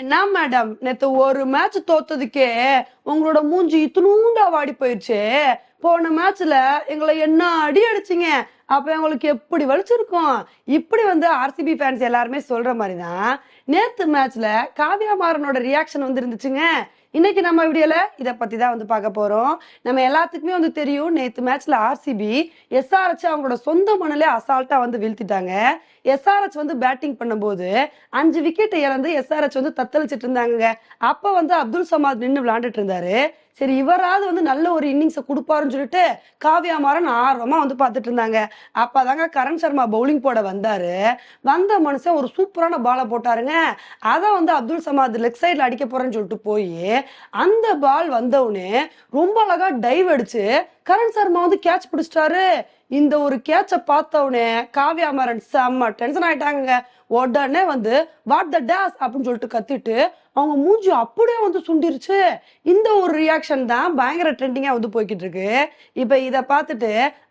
என்ன மேடம் நேத்து ஒரு மேட்ச் தோத்ததுக்கே உங்களோட மூஞ்சி இத்தினூண்டா வாடி போயிடுச்சு போன மேட்ச்ல எங்களை என்ன அடி அடிச்சீங்க? அப்போ உங்களுக்கு எப்படி வலிச்சிருக்கும்? இப்படி வந்து ஆர்சிபி ஃபேன்ஸ் எல்லாருமே சொல்ற மாதிரி தான் நேத்து மேட்ச்ல காவியா மாறனோட ரியாக்ஷன் வந்து இருந்துச்சுங்க இன்னைக்கு நம்ம வீடியோல இதை பத்தி தான் வந்து பார்க்க போறோம். நம்ம எல்லாத்துக்குமே வந்து தெரியும் நேத்து மேட்ச்ல ஆர்சிபி எஸ்ஆர்ஹெச் அவங்களோட சொந்த மண்ணிலே அசால்ட்டா வந்து வீழ்த்திட்டாங்க. எஸ்ஆர்எச் வந்து பேட்டிங் பண்ணும்போது அஞ்சு விக்கெட் இழந்து எஸ்ஆர்எச் வந்து தத்தளிச்சிட்டு இருந்தாங்க அப்ப வந்து அப்துல் சமாத் நின்று விளையாண்டுட்டு இருந்தாரு. சரி இவராவது வந்து நல்ல ஒரு இன்னிங்ஸை கொடுப்பாருன்னு சொல்லிட்டு காவியா மாறன் ஆர்வமா வந்து பார்த்துட்டு இருந்தாங்க. அப்பதாங்க கரண் சர்மா பவுலிங் போட வந்தாரு. வந்த மனுஷன் ஒரு சூப்பரான பாலை போட்டாருங்க. அதை வந்து அப்துல் சமாத் லெக் சைடில் அடிக்க போறேன்னு சொல்லிட்டு போய் அந்த பால் வந்தவுடனே ரொம்ப அழகா டைவ் அடிச்சு கரண் சர்மா வந்து கேட்ச் பிடிச்சிட்டாரு. இந்த ஒரு கேட்சை பார்த்தவுடனே காவியா மாறன் செம்ம டென்ஷன் ஆயிட்டாங்க உடனே வந்து வாட் த டேஸ் அப்படின்னு சொல்லிட்டு கத்திட்டு அவங்க மூஞ்சி அப்படியே வந்து சுண்டிருச்சு. இந்த ஒரு ரியாக்ஷன் தான் பயங்கர ட்ரெண்டிங்காக வந்து போய்கிட்டு இருக்கு. இப்போ இதை பார்த்துட்டு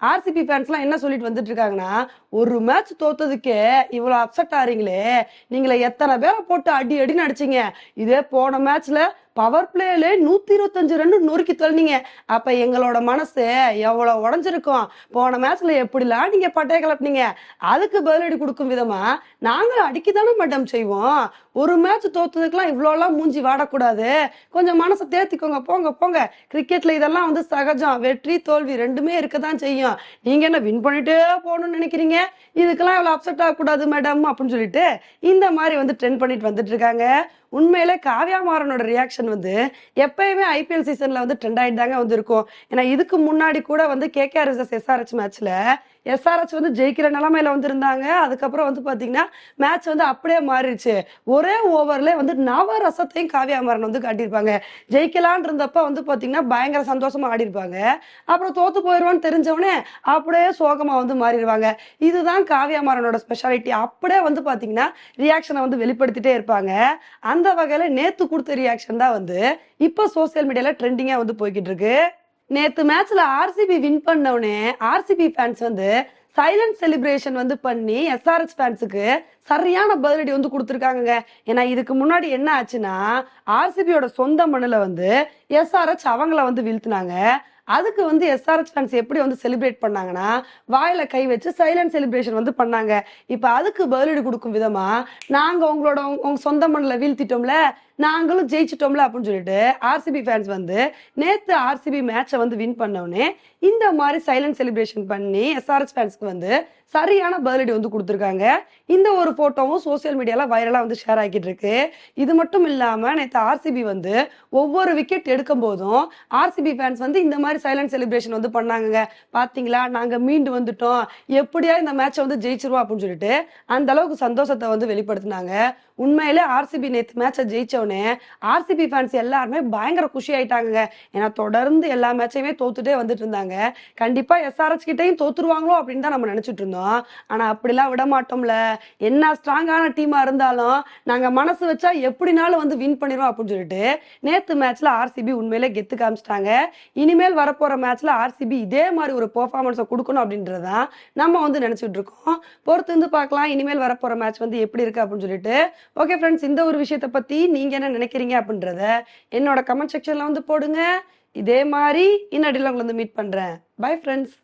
ஆர்சிபி ஃபேன்ஸ்லாம் என்ன சொல்லிட்டு வந்துட்டு இருக்காங்கன்னா ஒரு மேட்ச் தோத்ததுக்கே இவ்வளோ அப்செட் ஆறீங்களே. நீங்களே எத்தனை பேரை போட்டு அடி அடின்னு நடிச்சிங்க இதே போன மேட்ச்ல பவர் பிளேல நூத்தி இருபத்தஞ்சு ரன் நொறுக்கி தள்ளினீங்க. அப்ப எங்களோட மனசு எவ்வளவு உடஞ்சிருக்கும்? போன மேட்ச்ல எப்படிலாம் நீங்க பட்டைய கிளப்பினீங்க அதுக்கு பதிலடி கொடுக்கும் விதமா நாங்களும் அடிக்கதானே மேடம் செய்வோம். ஒரு மேட்ச் தோத்ததுக்கெல்லாம் இவ்வளோலாம் மூஞ்சி வாடக்கூடாது. கொஞ்சம் மனசை தேர்த்திக்கோங்க போங்க போங்க. கிரிக்கெட்ல இதெல்லாம் வந்து சகஜம். வெற்றி தோல்வி ரெண்டுமே இருக்க தான் செய்யும். நீங்க என்ன வின் பண்ணிட்டே போகணும்னு நினைக்கிறீங்க? இதுக்கெல்லாம் இவ்வளோ அப்செட் ஆகக்கூடாது மேடம் அப்படின்னு சொல்லிட்டு இந்த மாதிரி வந்து ட்ரெண்ட் பண்ணிட்டு வந்துட்டு இருக்காங்க. உண்மையிலே காவியா மாறனோட ரியாக்ஷன் வந்து எப்பயுமே ஐபிஎல் சீசன்ல வந்து ட்ரெண்ட் ஆகிட்டு தாங்க வந்து இருக்கும் ஏன்னா இதுக்கு முன்னாடி கூட வந்து கேகேஆர் எஸ்ஆர்ஹெச் மேட்ச்ல எஸ்ஆர்எஸ் வந்து ஜெயிக்கிற நிலமையில வந்து இருந்தாங்க அதுக்கப்புறம் வந்து பார்த்தீங்கன்னா மேட்ச் வந்து அப்படியே மாறிடுச்சு. ஒரே ஓவரில் வந்து நவரசத்தையும் காவியா மாறன் வந்து காட்டியிருப்பாங்க. ஜெயிக்கலான் இருந்தப்ப வந்து பார்த்தீங்கன்னா பயங்கர சந்தோஷமா ஆடிருப்பாங்க அப்புறம் தோத்து போயிடுவான்னு தெரிஞ்சவனே அப்படியே சோகமா வந்து மாறிடுவாங்க. இதுதான் காவியா மாறனோட ஸ்பெஷாலிட்டி அப்படியே வந்து பார்த்தீங்கன்னா ரியாக்ஷனை வந்து வெளிப்படுத்திட்டே இருப்பாங்க. அந்த வகையில் நேத்து கொடுத்த ரியாக்ஷன் தான் வந்து இப்போ சோசியல் மீடியாவில் ட்ரெண்டிங்காக வந்து போய்கிட்டு இருக்கு. நேத்து மேட்ச்ல ஆர்சிபி வின் பண்ணவுடனே ஆர்சிபி ஃபேன்ஸ் வந்து சைலண்ட் செலிப்ரேஷன் வந்து பண்ணி எஸ்ஆர்எஸ் ஃபேன்ஸுக்கு சரியான பதிலடி வந்து கொடுத்துருக்காங்க ஏன்னா இதுக்கு முன்னாடி என்ன ஆச்சுன்னா ஆர்சிபியோட சொந்த மண்ணில் வந்து எஸ்ஆர்எச் அவங்கள வந்து வீழ்த்தினாங்க. அதுக்கு வந்து எஸ்ஆர்எச் ஃபேன்ஸ் எப்படி வந்து செலிப்ரேட் பண்ணாங்கன்னா வாயில கை வச்சு சைலண்ட் செலிப்ரேஷன் வந்து பண்ணாங்க. இப்போ அதுக்கு பதிலடி கொடுக்கும் விதமா நாங்கள் உங்களோட உங்க சொந்த மண்ணில் வீழ்த்திட்டோம்ல நாங்களும் ஜெயிச்சிட்டோம்ல அப்படின்னு சொல்லிட்டு ஆர்சிபி ஃபேன்ஸ் வந்து நேற்று ஆர்சிபி மேட்சை வந்து வின் பண்ணவுடனே இந்த மாதிரி சைலண்ட் செலிப்ரேஷன் பண்ணி எஸ்ஆர்எஸ் ஃபேன்ஸ்க்கு வந்து சரியான பதிலடி வந்து கொடுத்துருக்காங்க. இந்த ஒரு போட்டோவும் சோசியல் மீடியால வைரலா வந்து ஷேர் ஆகிட்டு இருக்கு. இது மட்டும் இல்லாம நேற்று ஆர்சிபி வந்து ஒவ்வொரு விக்கெட் எடுக்கும் போதும் ஆர்சிபி ஃபேன்ஸ் வந்து இந்த மாதிரி சைலண்ட் செலிப்ரேஷன் வந்து பண்ணாங்க பாத்தீங்களா? நாங்க மீண்டு வந்துட்டோம். எப்படியா இந்த மேட்சை வந்து ஜெயிச்சிருவோம் அப்படின்னு சொல்லிட்டு அந்த அளவுக்கு சந்தோஷத்தை வந்து வெளிப்படுத்தினாங்க. உண்மையிலே ஆர்சிபி நேற்று மேட்சை ஜெயிச்சோடனே ஆர்சிபி ஃபேன்ஸ் எல்லாருமே பயங்கர குஷி ஆயிட்டாங்க ஏன்னா தொடர்ந்து எல்லா மேட்சையுமே தோத்துட்டே வந்துட்டு இருந்தாங்க. கண்டிப்பா எஸ்ஆர்எச் கிட்டையும் தோத்துருவாங்களோ அப்படின்னு தான் நம்ம நினைச்சிட்டு இருந்தோம். ஆனா அப்படிலாம் விட மாட்டோம்ல. என்ன ஸ்ட்ராங்கான டீமா இருந்தாலும் நாங்க மனசு வச்சா எப்படினாலும் வந்து வின் பண்ணிடுவோம் அப்படின்னு சொல்லிட்டு நேத்து மேட்ச்ல ஆர்சிபி உண்மையிலே கெத்து காமிச்சிட்டாங்க. இனிமேல் வரப்போற மேட்ச்ல ஆர்சிபி இதே மாதிரி ஒரு பெர்ஃபார்மன்ஸை கொடுக்கணும் அப்படின்றதான் நம்ம வந்து நினைச்சிட்டு இருக்கோம். பொறுத்து வந்து பார்க்கலாம். இனிமேல் வரப்போற மேட்ச் வந்து எப்படி இருக்கு அப்படின்னு சொல்லிட்டு. ஓகே ஃப்ரெண்ட்ஸ் இந்த ஒரு விஷயத்தை பத்தி நீங்க என்ன நினைக்கிறீங்க அப்படின்றத என்னோட கமெண்ட் செக்ஷன்ல வந்து போடுங்க. இதே மாதிரி இன்னடியில் உங்களை வந்து மீட் பண்றேன். Bye friends